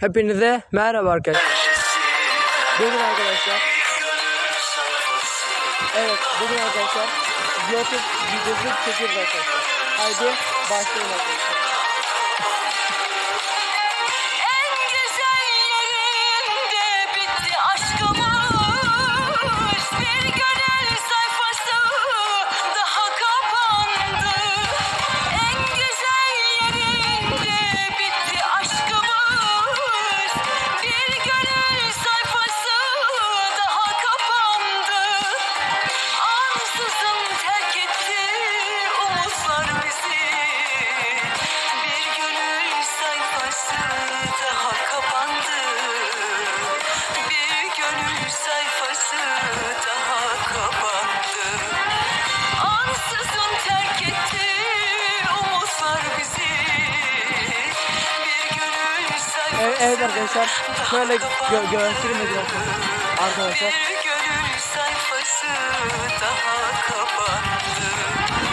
Hepinize merhaba arkadaşlar. Bugün arkadaşlar Evet bugün arkadaşlar YouTube videosu çekiyoruz arkadaşlar. Haydi başlayalım arkadaşlar. Evet, evet arkadaşlar şöyle gö kapandı. biraz arkadaşlar. Bir gönül sayfası daha kapandı.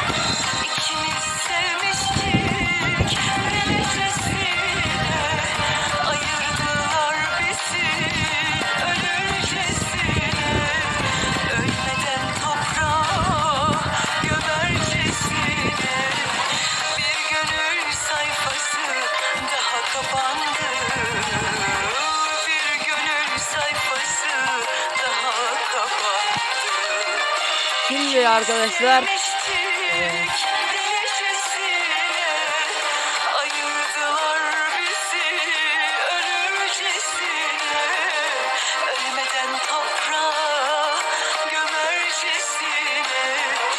Şimdi arkadaşlar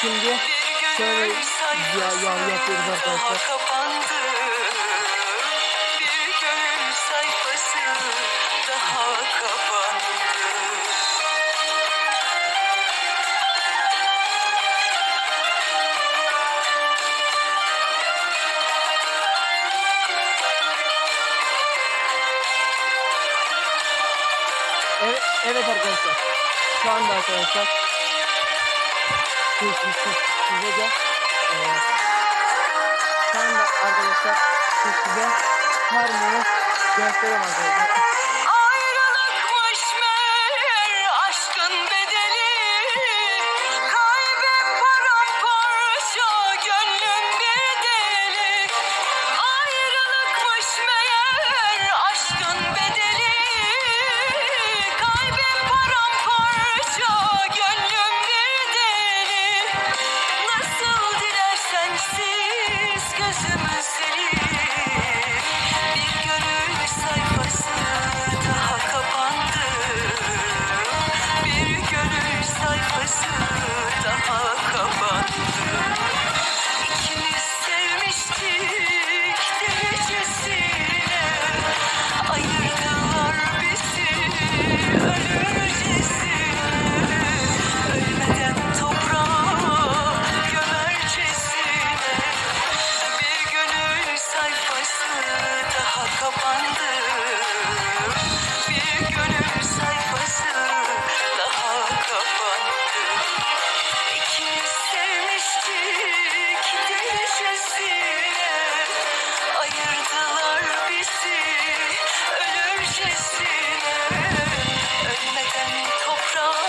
şimdi şöyle ya, ya yapıyoruz arkadaşlar. Bir gönül sayfası daha Evet, evet arkadaşlar. Şu anda arkadaşlar siz, siz, siz, size de eee şu anda arkadaşlar siz size harmoni göstereyim arkadaşlar. ah come